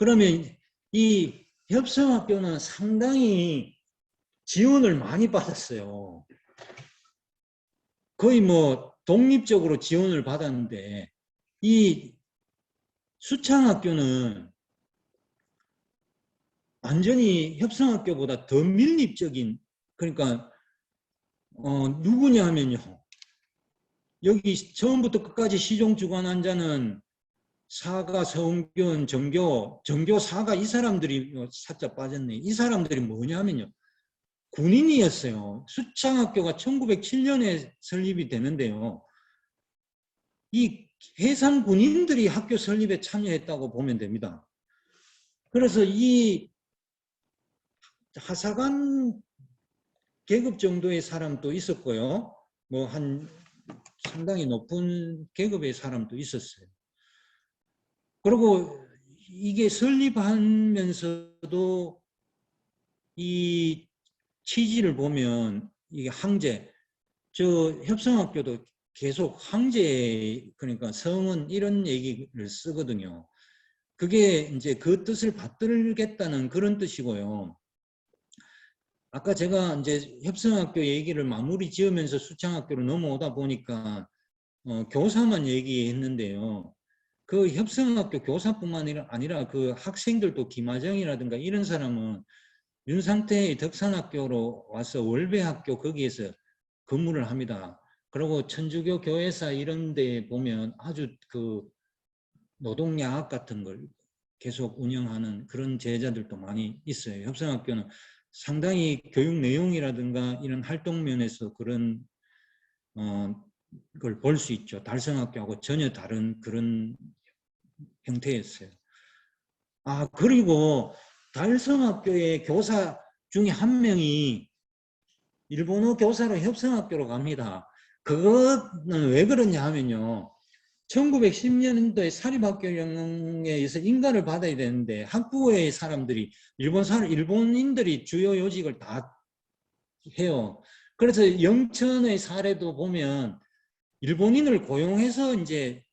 그러면 이 협성학교는 상당히 지원을 많이 받았어요. 거의 뭐 독립적으로 지원을 받았는데 이 수창학교는 완전히 협성학교보다 더 밀립적인 그러니까 어 누구냐 하면요 여기 처음부터 끝까지 시종 주관환자는 사가 서운견 정교 정교 사가 이 사람들이 뭐 살짝 빠졌네. 이 사람들이 뭐냐면요. 군인이었어요. 수창학교가 1907년에 설립이 되는데요. 이 해상 군인들이 학교 설립에 참여했다고 보면 됩니다. 그래서 이 하사관 계급 정도의 사람도 있었고요. 뭐 한 상당히 높은 계급의 사람도 있었어요. 그리고 이게 설립하면서도 이 취지를 보면 이게 항제, 저 협성학교도 계속 항제 그러니까 성은 이런 얘기를 쓰거든요. 그게 이제 그 뜻을 받들겠다는 그런 뜻이고요. 아까 제가 이제 협성학교 얘기를 마무리 지으면서 수창학교로 넘어오다 보니까 어, 교사만 얘기했는데요. 그 협성학교 교사뿐만 아니라 그 학생들도 김하정이라든가 이런 사람은 윤상태의 덕산학교로 와서 월배학교 거기에서 근무를 합니다. 그리고 천주교 교회사 이런 데 보면 아주 그 노동야학 같은 걸 계속 운영하는 그런 제자들도 많이 있어요. 협성학교는 상당히 교육 내용이라든가 이런 활동 면에서 그런 어, 걸 볼 수 있죠. 달성학교하고 전혀 다른 그런 형태였어요. 아 그리고 달성학교의 교사 중에 한 명이 일본어 교사로 협성학교로 갑니다. 그거는 왜 그러냐 하면요. 1910년도에 사립학교령에서 인가를 받아야 되는데 학부의 사람들이 일본 사람 일본인들이 주요 요직을 다 해요. 그래서 영천의 사례도 보면 일본인을 고용해서 이제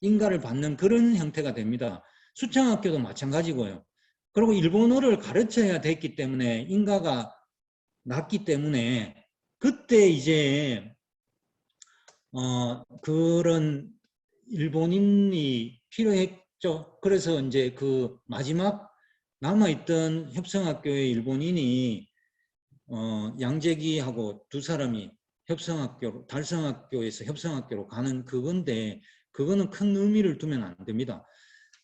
인가를 받는 그런 형태가 됩니다. 수창학교도 마찬가지고요. 그리고 일본어를 가르쳐야 됐기 때문에 인가가 낮기 때문에 그때 이제 어 그런 일본인이 필요했죠. 그래서 이제 그 마지막 남아있던 협성학교의 일본인이 어, 양재기하고 두 사람이 협성학교로 달성학교에서 협성학교로 가는 그건데 그거는 큰 의미를 두면 안 됩니다.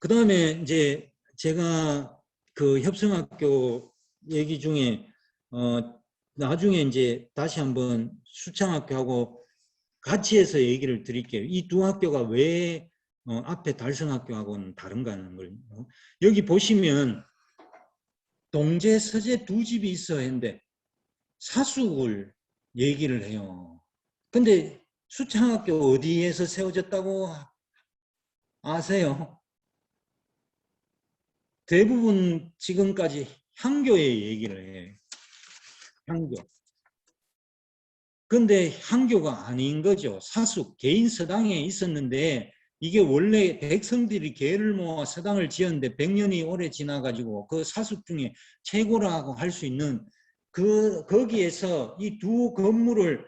그 다음에 이제 제가 그 협성학교 얘기 중에 어, 나중에 이제 다시 한번 수창학교하고 같이 해서 얘기를 드릴게요. 이 두 학교가 왜 어, 앞에 달성학교하고는 다른가 하는 걸. 어. 여기 보시면 동제, 서재 두 집이 있어 했는데 사숙을 얘기를 해요. 근데 수창학교 어디에서 세워졌다고 아세요? 대부분 지금까지 향교의 얘기를 해요. 향교. 근데 향교가 아닌 거죠. 사숙, 개인 서당에 있었는데 이게 원래 백성들이 개를 모아 서당을 지었는데 100년이 오래 지나가지고 그 사숙 중에 최고라고 할 수 있는 그 거기에서 이 두 건물을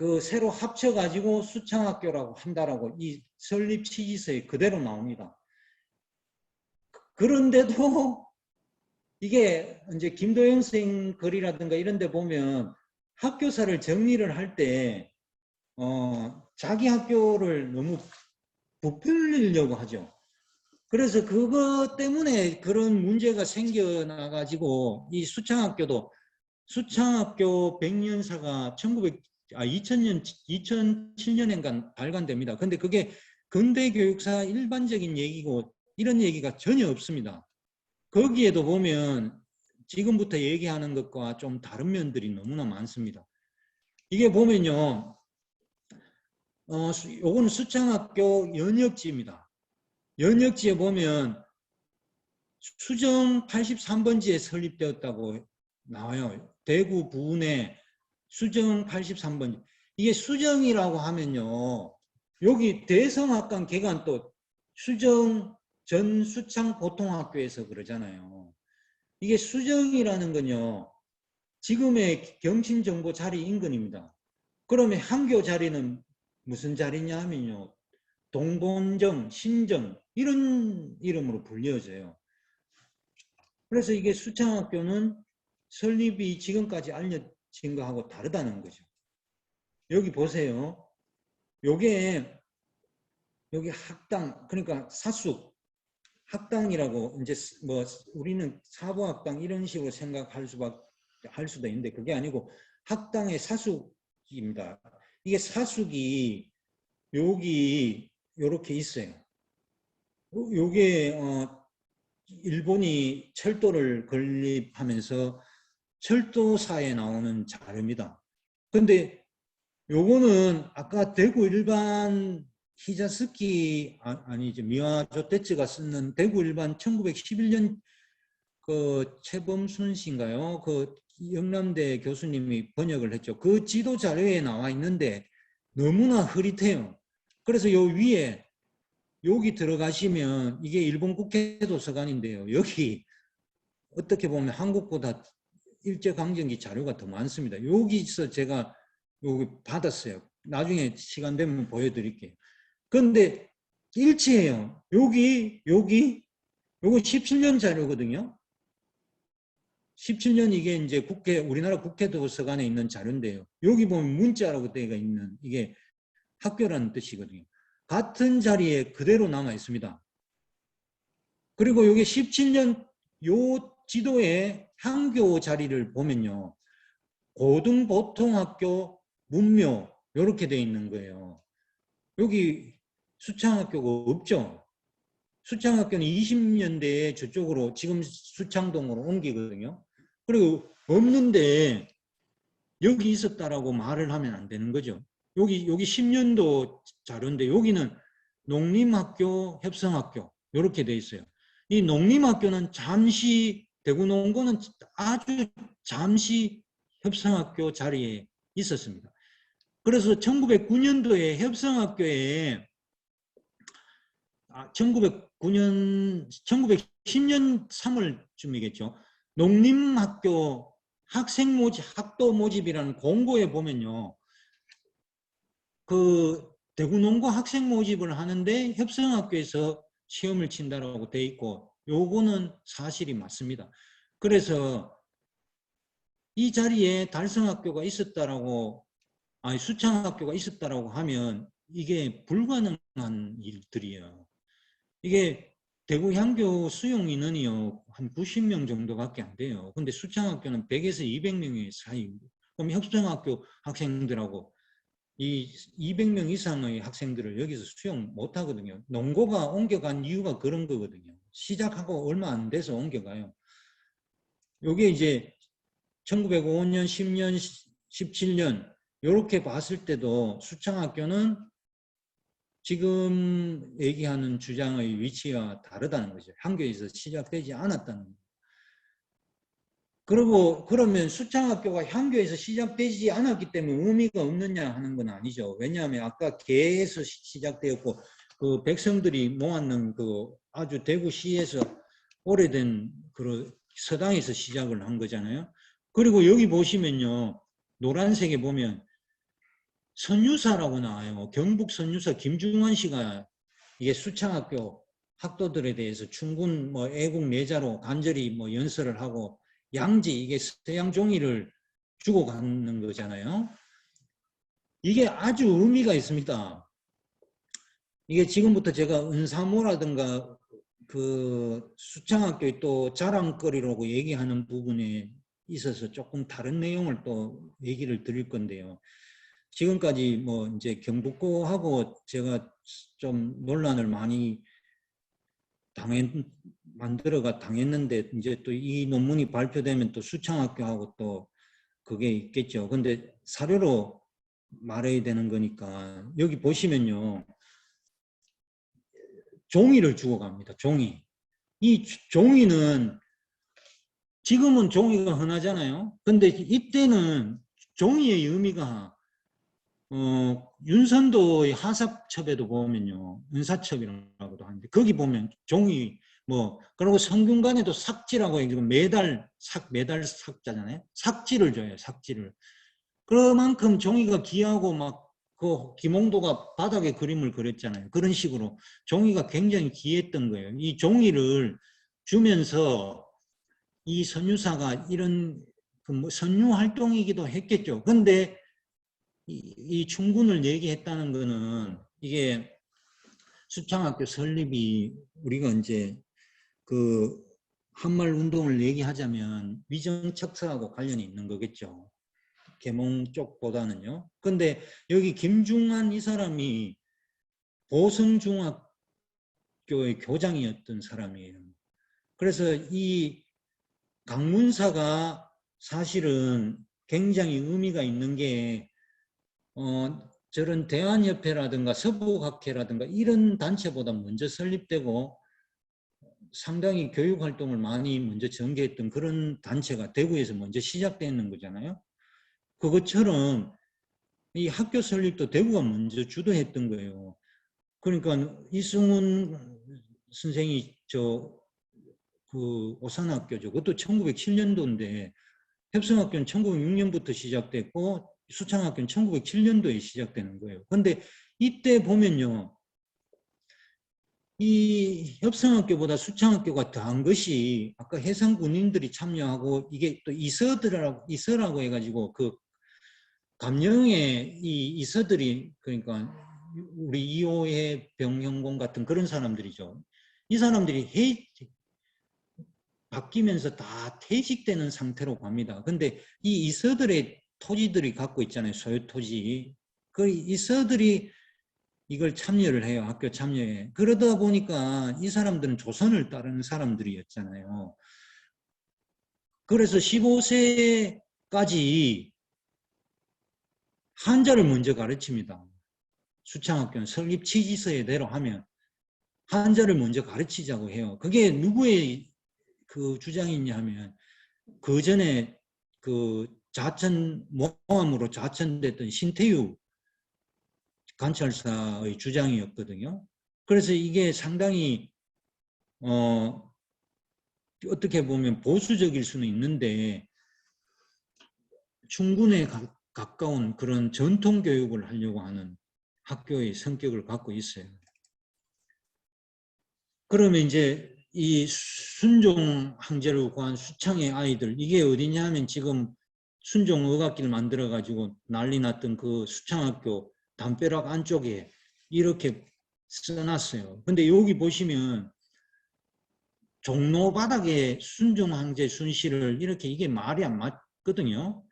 그 새로 합쳐가지고 수창학교라고 한다라고 이 설립 취지서에 그대로 나옵니다. 그런데도 이게 이제 김도영 선생 글이라든가 이런 데 보면 학교사를 정리를 할 때, 어, 자기 학교를 너무 부풀리려고 하죠. 그래서 그것 때문에 그런 문제가 생겨나가지고 이 수창학교도 수창학교 100년사가 1900, 아, 2000년, 2007년엔가 발간됩니다. 근데 그게 근대 교육사 일반적인 얘기고 이런 얘기가 전혀 없습니다. 거기에도 보면 지금부터 얘기하는 것과 좀 다른 면들이 너무나 많습니다. 이게 보면요. 어, 요거는 수창학교 연역지입니다. 연역지에 보면 수정 83번지에 설립되었다고 나와요. 대구 부내 수정 83번지. 이게 수정이라고 하면요. 여기 대성학관 개관 또 수정 전 수창 보통학교에서 그러잖아요. 이게 수정이라는 건요. 지금의 경신정보 자리 인근입니다. 그러면 한교 자리는 무슨 자리냐 하면요. 동본정, 신정 이런 이름으로 불려져요. 그래서 이게 수창학교는 설립이 지금까지 알려 진 거하고 다르다는 거죠. 여기 보세요. 요게 여기 학당 그러니까 사숙 학당이라고 이제 뭐 우리는 사보학당 이런 식으로 생각할 수밖에 할 수도 있는데 그게 아니고 학당의 사숙입니다. 이게 사숙이 여기 요렇게 있어요. 요게 어 일본이 철도를 건립하면서 철도사에 나오는 자료입니다. 근데 요거는 아까 대구 일반 히자스키 아, 니죠 미와조 테츠가 쓰는 대구 일반 1911년 그 최범순 씨인가요? 그 영남대 교수님이 번역을 했죠. 그 지도 자료에 나와 있는데 너무나 흐릿해요. 그래서 요 위에 여기 들어가시면 이게 일본 국회 도서관인데요. 여기 어떻게 보면 한국보다 일제강점기 자료가 더 많습니다. 여기서 제가 여기 받았어요. 나중에 시간 되면 보여드릴게요. 그런데 일치해요. 여기, 여기, 요거 17년 자료거든요. 17년 이게 이제 국회, 우리나라 국회 도서관에 있는 자료인데요. 여기 보면 문자라고 되어 있는 이게 학교라는 뜻이거든요. 같은 자리에 그대로 남아 있습니다. 그리고 여기 17년 요 지도에 향교 자리를 보면요. 고등보통학교 문묘 이렇게 돼 있는 거예요. 여기 수창학교가 없죠. 수창학교는 20년대에 저쪽으로 지금 수창동으로 옮기거든요. 그리고 없는데 여기 있었다라고 말을 하면 안 되는 거죠. 여기 여기 10년도 자료인데 여기는 농림학교, 협성학교 이렇게 돼 있어요. 이 농림학교는 잠시 대구 농고는 아주 잠시 협성학교 자리에 있었습니다. 그래서 1909년도에 협성학교에 아, 1909년 1910년 3월쯤이겠죠. 농림학교 학생 모집 학도 모집이라는 공고에 보면요. 그 대구 농고 학생 모집을 하는데 협성학교에서 시험을 친다라고 돼 있고 요거는 사실이 맞습니다. 그래서 이 자리에 달성학교가 있었다라고 아니 수창학교가 있었다라고 하면 이게 불가능한 일들이에요. 이게 대구 향교 수용 인원이요 한 90명 정도밖에 안 돼요. 근데 수창학교는 100에서 200명의 사이. 그럼 협성학교 학생들하고 이 200명 이상의 학생들을 여기서 수용 못 하거든요. 농고가 옮겨간 이유가 그런 거거든요. 시작하고 얼마 안 돼서 옮겨가요. 요게 이제 1905년, 10년, 17년 이렇게 봤을 때도 수창학교는 지금 얘기하는 주장의 위치와 다르다는 거죠. 한교에서 시작되지 않았다는 거죠. 그리고 그러면 수창학교가 향교에서 시작되지 않았기 때문에 의미가 없느냐 하는 건 아니죠. 왜냐하면 아까 개에서 시작되었고 그 백성들이 모았는 그 아주 대구시에서 오래된 그 서당에서 시작을 한 거잖아요. 그리고 여기 보시면요. 노란색에 보면 선유사라고 나와요. 경북 선유사 김중환 씨가 이게 수창학교 학도들에 대해서 충분 뭐 애국 내자로 간절히 뭐 연설을 하고 양지 이게 서양 종이를 주고 가는 거잖아요. 이게 아주 의미가 있습니다. 이게 지금부터 제가 은사모라든가 그 수창학교의 또 자랑거리라고 얘기하는 부분에 있어서 조금 다른 내용을 또 얘기를 드릴 건데요. 지금까지 뭐 이제 경북고하고 제가 좀 논란을 많이 당했 만들어가 당했는데 이제 또 이 논문이 발표되면 또 수창학교하고 또 그게 있겠죠. 근데 사료로 말해야 되는 거니까 여기 보시면요. 종이를 주고 갑니다. 종이. 이 종이는 지금은 종이가 흔하잖아요. 근데 이때는 종이의 의미가 어, 윤선도의 하사첩에도 보면요. 은사첩이라고도 하는데 거기 보면 종이 뭐 그리고 성균관에도 삭지라고 해가지고 매달 삭 매달 삭자잖아요. 삭지를 줘요. 삭지를. 그만큼 종이가 귀하고 막 그 김홍도가 바닥에 그림을 그렸잖아요. 그런 식으로 종이가 굉장히 귀했던 거예요. 이 종이를 주면서 이 선유사가 이런 그 뭐 선유 활동이기도 했겠죠. 근데 이, 이 충군을 얘기했다는 거는 이게 수창학교 설립이 우리가 이제 그 한말 운동을 얘기하자면 위정 척사하고 관련이 있는 거겠죠. 계몽 쪽보다는요. 근데 여기 김중한 이 사람이 보성중학교의 교장이었던 사람이에요. 그래서 이 강문사가 사실은 굉장히 의미가 있는 게 어, 저런 대한협회라든가 서부학회라든가 이런 단체보다 먼저 설립되고 상당히 교육 활동을 많이 먼저 전개했던 그런 단체가 대구에서 먼저 시작되는 거잖아요. 그것처럼 이 학교 설립도 대구가 먼저 주도했던 거예요. 그러니까 이승훈 선생이 저 그 오산학교죠. 그것도 1907년도인데 협성학교는 1906년부터 시작됐고 수창학교는 1907년도에 시작되는 거예요. 근데 이때 보면요. 이 협성학교보다 수창학교가 더한 것이 아까 해상 군인들이 참여하고 이게 또 이서들이라고 이서라고 해가지고 그 감령의 이 이서들이 그러니까 우리 이호의 병영공 같은 그런 사람들이죠. 이 사람들이 해 바뀌면서 다 퇴직되는 상태로 갑니다. 근데 이 이서들의 토지들이 갖고 있잖아요. 소유 토지. 그 이서들이 이걸 참여를 해요. 학교 참여에. 그러다 보니까 이 사람들은 조선을 따르는 사람들이었잖아요. 그래서 15세까지 한자를 먼저 가르칩니다. 수창학교는 설립 취지서에 대로 하면 한자를 먼저 가르치자고 해요. 그게 누구의 그 주장이냐 하면 그 전에 그 자천 모함으로 자천됐던 신태유 관찰사의 주장이었거든요. 그래서 이게 상당히 어 어떻게 보면 보수적일 수는 있는데 충분에 가, 가까운 그런 전통 교육을 하려고 하는 학교의 성격을 갖고 있어요. 그러면 이제 이 순종 항제를 구한 수창의 아이들 이게 어디냐 하면 지금 순종 의학기를 만들어 가지고 난리 났던 그 수창학교 담벼락 안쪽에 이렇게 써놨어요. 근데 여기 보시면 종로 바닥에 순종 항제 순시를 이렇게 이게 말이 안 맞거든요.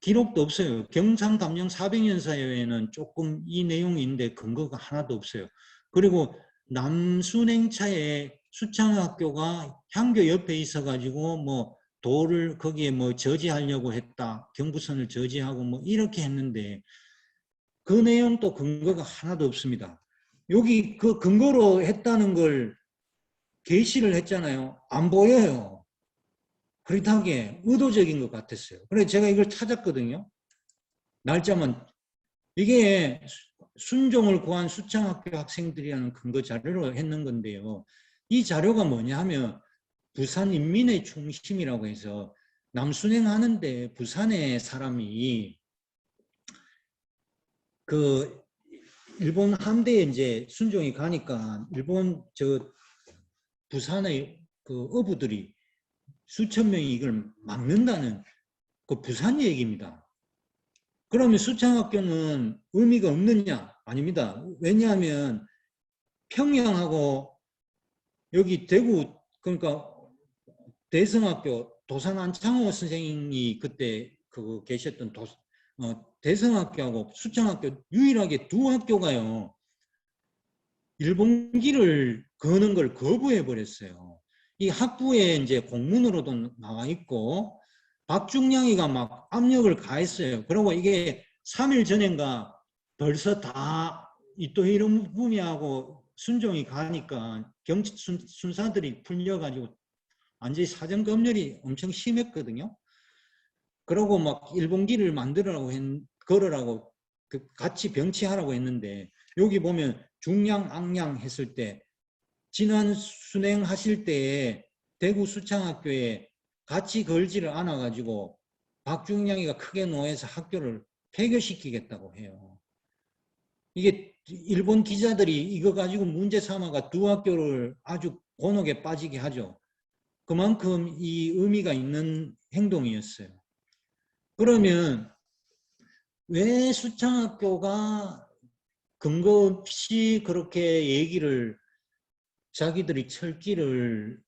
기록도 없어요. 경상 감령 400년사에는 조금 이 내용이 있는데 근거가 하나도 없어요. 그리고 남순행차에 수창학교가 향교 옆에 있어가지고 뭐 돌을 거기에 뭐 저지하려고 했다. 경부선을 저지하고 뭐 이렇게 했는데 그 내용도 근거가 하나도 없습니다. 여기 그 근거로 했다는 걸 게시를 했잖아요. 안 보여요. 그렇다기에 의도적인 것 같았어요. 그래서 제가 이걸 찾았거든요. 날짜만 이게 순종을 구한 수창학교 학생들이라는 근거 자료로 했는 건데요. 이 자료가 뭐냐 하면 부산 인민의 중심이라고 해서 남순행 하는데 부산의 사람이 그 일본 함대에 이제 순종이 가니까 일본 저 부산의 그 어부들이 수천 명이 이걸 막는다는 그 부산 얘기입니다. 그러면 수창학교는 의미가 없느냐? 아닙니다. 왜냐하면 평양하고 여기 대구 그러니까 대성학교 도산 안창호 선생님이 그때 그 계셨던 도, 어, 대성학교하고 수창학교 유일하게 두 학교가요. 일본기를 거는 걸 거부해 버렸어요. 이 학부에 이제 공문으로도 나와 있고 박중량이가 막 압력을 가했어요. 그리고 이게 3일 전인가 벌써 다 이또 이런 부미하고 순종이 가니까 경치 순, 사들이 풀려가지고 완전히 사전 검열이 엄청 심했거든요. 그러고 막 일본기를 만들으라고 했, 걸으라고 그 같이 병치하라고 했는데 여기 보면 중량 악량 했을 때 지난 순행하실 때에 대구 수창학교에 같이 걸지를 않아 가지고 박중량이가 크게 노해서 학교를 폐교시키겠다고 해요. 이게 일본 기자들이 이거 가지고 문제 삼아가 두 학교를 아주 곤혹에 빠지게 하죠. 그만큼 이 의미가 있는 행동이었어요. 그러면 왜 수창학교가 근거 없이 그렇게 얘기를 자기들이 철기를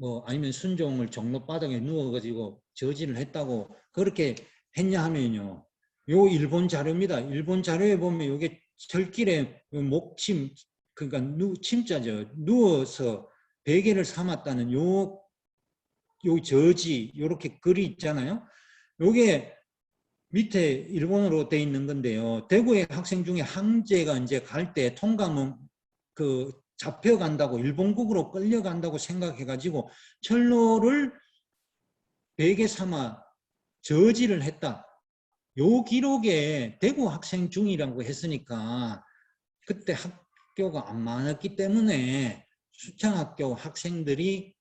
뭐 아니면 순종을 종로바닥에 누워가지고 저지를 했다고 그렇게 했냐 하면요. 요 일본 자료입니다. 일본 자료에 보면 요게 철길에 목침 그러니까 누, 침자죠. 누워서 베개를 삼았다는 요, 요 저지 요렇게 글이 있잖아요. 요게 밑에 일본어로 돼 있는 건데요. 대구의 학생 중에 항제가 이제 갈 때 통감은 그 잡혀간다고 일본국으로 끌려간다고 생각해가지고 철로를 베개 삼아 저지를 했다. 요 기록에 대구 학생 중이라고 했으니까 그때 학교가 안 많았기 때문에 수창학교 학생들이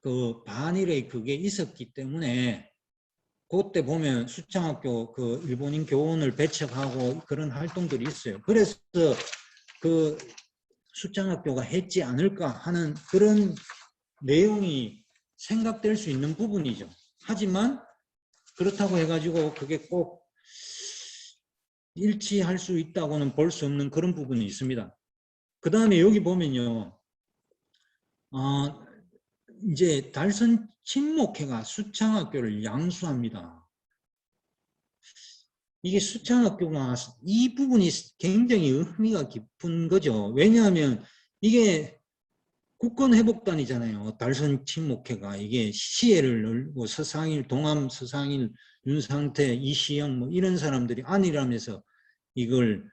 그 반일의 그게 있었기 때문에 그때 보면 수창학교 그 일본인 교원을 배척하고 그런 활동들이 있어요. 그래서 그 수창학교가 했지 않을까 하는 그런 내용이 생각될 수 있는 부분이죠. 하지만 그렇다고 해가지고 그게 꼭 일치할 수 있다고는 볼 수 없는 그런 부분이 있습니다. 그 다음에 여기 보면요. 어, 이제 달선 친목회가 수창학교를 양수합니다. 이게 수창학교가 이 부분이 굉장히 의미가 깊은 거죠. 왜냐하면 이게 국권회복단이잖아요. 달선 친목회가 이게 시혜를 늘고 서상일, 동암 서상일, 윤상태, 이시영 뭐 이런 사람들이 아니라면서 이걸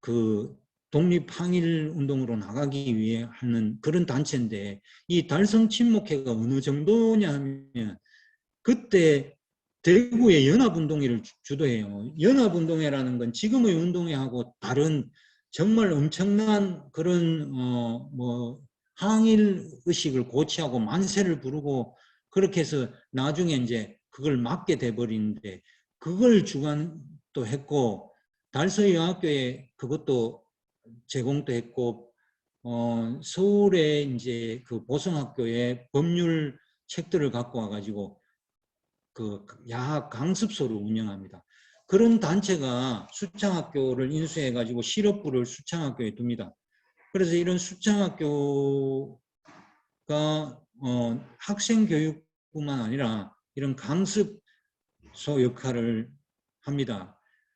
그 독립항일 운동으로 나가기 위해 하는 그런 단체인데 이 달성 친목회가 어느 정도냐 하면 그때 대구의 연합운동회를 주도해요. 연합운동회라는 건 지금의 운동회하고 다른 정말 엄청난 그런 어 뭐 항일 의식을 고취하고 만세를 부르고 그렇게 해서 나중에 이제 그걸 막게 돼 버리는데 그걸 주관도 했고 달서여학교에 그것도 제공도 했고 어 서울에 이제 그 보성학교에 법률 책들을 갖고 와가지고 그 야학 강습소를 운영합니다. 그런 단체가 수창학교를 인수해가지고 실업부를 수창학교에 둡니다. 그래서 이런 수창학교가 어, 학생 교육뿐만 아니라 이런 강습소 역할을 합니다.